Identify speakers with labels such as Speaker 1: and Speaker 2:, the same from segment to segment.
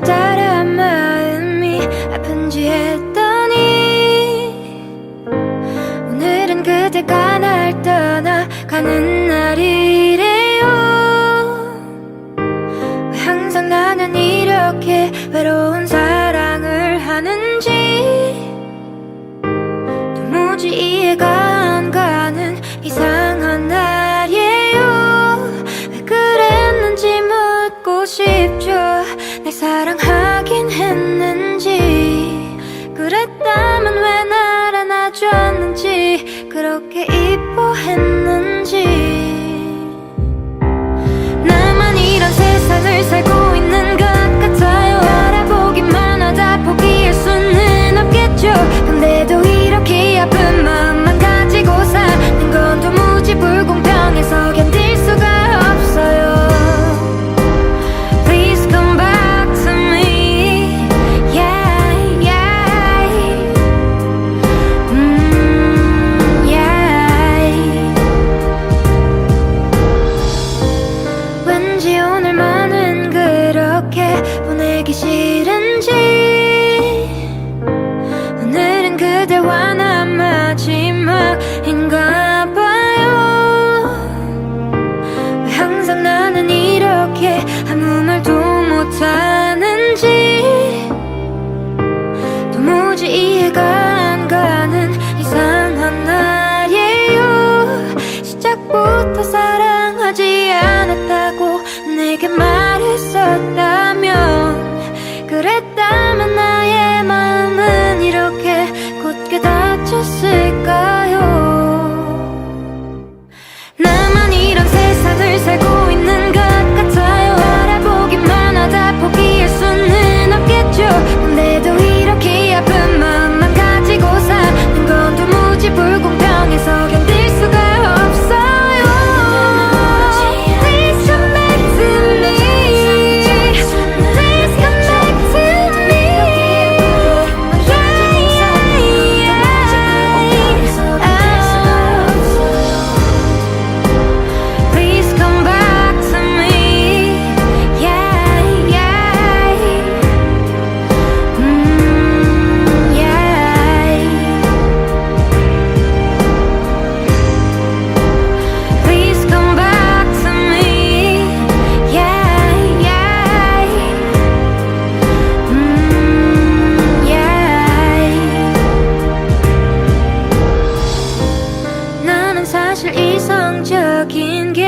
Speaker 1: 따라 마음이 아픈지 했더니 오늘은 그대가 날 떠나가는 날이래요. 왜 항상 나는 이렇게 외로운 사람 그랬다면 왜 날 안아줬는지 그렇게 이뻐했는지.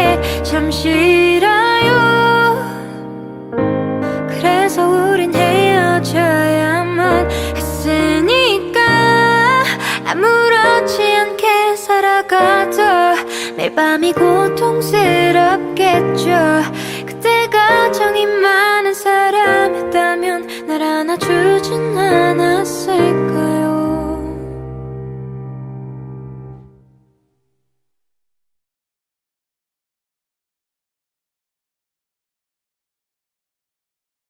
Speaker 1: 그게 참 싫어요. 그래서 우린 헤어져야만 했으니까 아무렇지 않게 살아가도 매일 밤이 고통스럽겠죠. 그때가 정이 많은 사람이다면 날 안아주진 않았을까.